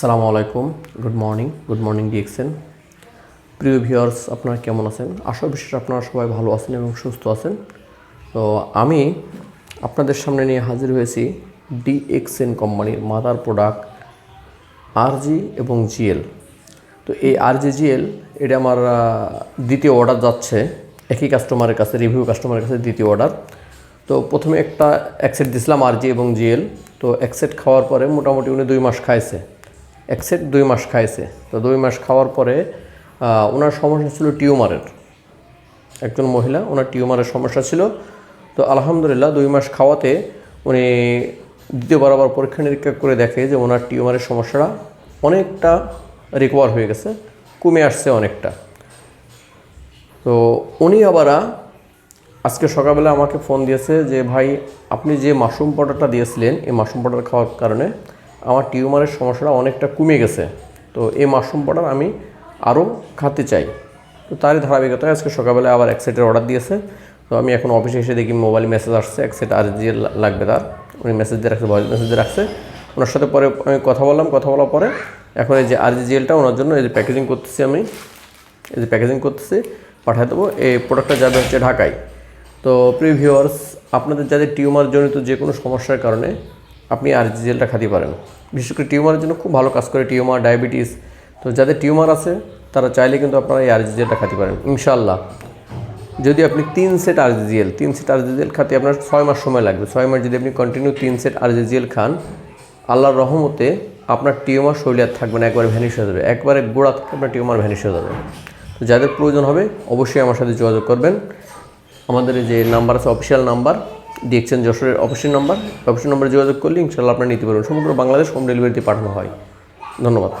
আসসালামু আলাইকুম। Good morning good morning ডিএক্সেন প্রিয় ভিউয়ার্স, আপনারা কেমন আছেন? আশা বিশেষ আপনারা সবাই ভালো আছেন এবং সুস্থ আছেন। তো আমি আপনাদের সামনে নিয়ে হাজির হয়েছি ডিএক্সএন কোম্পানির মাদার প্রোডাক্ট আরজি এবং জিএল তো এই আরজি জিএল এটা আমার দ্বিতীয় অর্ডার যাচ্ছে। একই কাস্টমারের কাছে রিভিউ কাস্টমারের কাছে দ্বিতীয় অর্ডার। তো প্রথমে একটা অ্যাকসেট দিছিলাম আরজি এবং জিএল তো অ্যাকসেট খাওয়ার পরে মোটামুটি উনি দুই মাস খাইছে। অ্যাকসেট দুই মাস খাইছে। তো দুই মাস খাওয়ার পরে ওনার সমস্যা ছিল টিউমারের। একজন মহিলা, ওনার টিউমারের সমস্যা ছিল। তো আলহামদুলিল্লাহ দুই মাস খাওয়াতে উনি দ্বিতীয়বার আবার পরীক্ষা নিরীক্ষা করে দেখে যে ওনার টিউমারের সমস্যাটা অনেকটা রিকভার হয়ে গেছে, কমে আসছে অনেকটা। তো উনি আবার, আজকে সকালবেলা আমাকে ফোন দিয়েছে যে, ভাই, আপনি যে মাশরুম পাউডারটা দিয়েছিলেন, এই মাশরুম পাউডার খাওয়ার কারণে আমার টিউমারের সমস্যাটা অনেকটা কমে গেছে। তো এই মাশরুম পাউডার আমি আরও খাতে চাই। তো তারই ধারাবাহিকতায় আজকে সকালবেলা আবার এক সেটের অর্ডার দিয়েছে। তো আমি এখন অফিসে এসে দেখি মোবাইল মেসেজ আসছে, এক সেট আর জি লাগবে তার। উনি মেসেজ দিয়ে রাখছে, ভয়েস মেসেজ দিয়ে রাখছে। ওনার সাথে পরে আমি কথা বললাম, কথা বলার পরে এখন এই যে আর জি জেলটা, ওনার জন্য এই যে প্যাকেজিং করতেছি আমি, এই যে প্যাকেজিং করতেছি, পাঠিয়ে দেবো। এই প্রোডাক্টটা যাবে হচ্ছে ঢাকায়। তো প্রিভিউয়ার্স আপনাদের যাদের টিউমার জনিত যে কোনো সমস্যার কারণে আপনি আর জেলটা খাতে পারেন। বিশেষ করে টিউমারের জন্য খুব ভালো কাজ করে টিউমার, ডায়াবেটিস। তো যাদের টিউমার আছে, তারা চাইলে কিন্তু আপনারা এই আরজিএলটা খাতে পারেন। ইনশাল্লাহ যদি আপনি তিন সেট আরজিএল তিন সেট আরজিএল খাতে আপনার ছয় মাস সময় লাগবে। ছয় মাস যদি আপনি কন্টিনিউ তিন সেট আরজিএল খান, আল্লাহর রহমতে আপনার টিউমার শরীরে থাকবে না, একবারে ভ্যানিশ হয়ে যাবে। একবারে গোড়া থেকে আপনার টিউমার ভ্যানিশ হয়ে যাবে। তো যাদের প্রয়োজন হবে, অবশ্যই আমার সাথে যোগাযোগ করবেন। আমাদের যে নাম্বার আছে অফিসিয়াল নাম্বার ডিএক্সেন যশোরের অফিসের নাম্বার, অফিসের নম্বরে যোগাযোগ করলে ইনশাল্লাহ আপনার নিতে পারবেন। সমগ্র বাংলাদেশ হোম ডেলিভারিতে পাঠানো হয়। ধন্যবাদ।